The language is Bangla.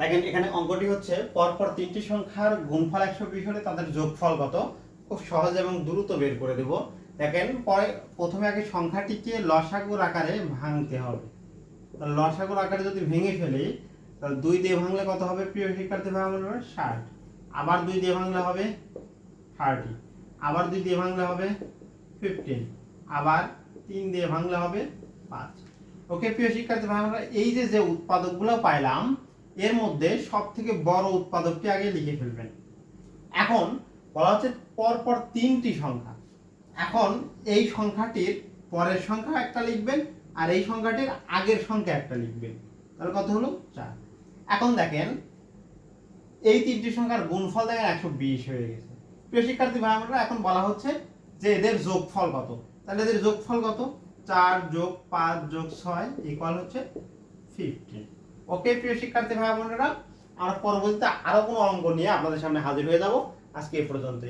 দেখেন, এখানে অঙ্কটি হচ্ছে পরপর তিনটি সংখ্যার গুণফল একশো বিশ হলে তাদের যোগফল কত? খুব সহজ এবং দ্রুত বের করে দেব। দেখেন, পরে প্রথমে আগে সংখ্যাটিকে লসাগুর আকারে ভাঙতে হবে। লসাগুর আকারে যদি ভেঙে ফেলি, তাহলে দুই দিয়ে ভাঙলে কত হবে প্রিয় শিক্ষার্থী ভাই, আমরা ষাট। আবার দুই দিয়ে ভাঙলে হবে থার্টি। আবার দুই দিয়ে ভাঙলে হবে ফিফটিন আবার তিন দিয়ে ভাঙলে হবে পাঁচ। ওকে, প্রিয় শিক্ষার্থী আমরা এই যে যে উৎপাদকগুলো পাইলাম এর মধ্যে সব থেকে বড় উৎপাদকটি আগে লিখে ফেলবেন। এখন বলা হচ্ছে পরপর তিনটি সংখ্যা। এখন এই সংখ্যাটির পরের সংখ্যা একটা লিখবেন আর এই সংখ্যাটির আগের সংখ্যা একটা লিখবেন। তাহলে কত হলো? চার। এখন দেখেন, এই তিনটি সংখ্যার গুণফল দেখেন একশো বিশ হয়ে গেছে। প্রিয় শিক্ষার্থী ভাই আমরা এখন বলা হচ্ছে যে এদের যোগফল কত? তাহলে এদের যোগফল কত? চার যোগ পাঁচ যোগ ছয় ইকুয়াল হচ্ছে ফিফটিন ওকে, প্রিয় শিক্ষার্থী ভাই বোনেরা আর পরবর্তীতে আরও কোনো অঙ্গ নিয়ে আপনাদের সামনে হাজির হয়ে যাব। আজকে এ পর্যন্ত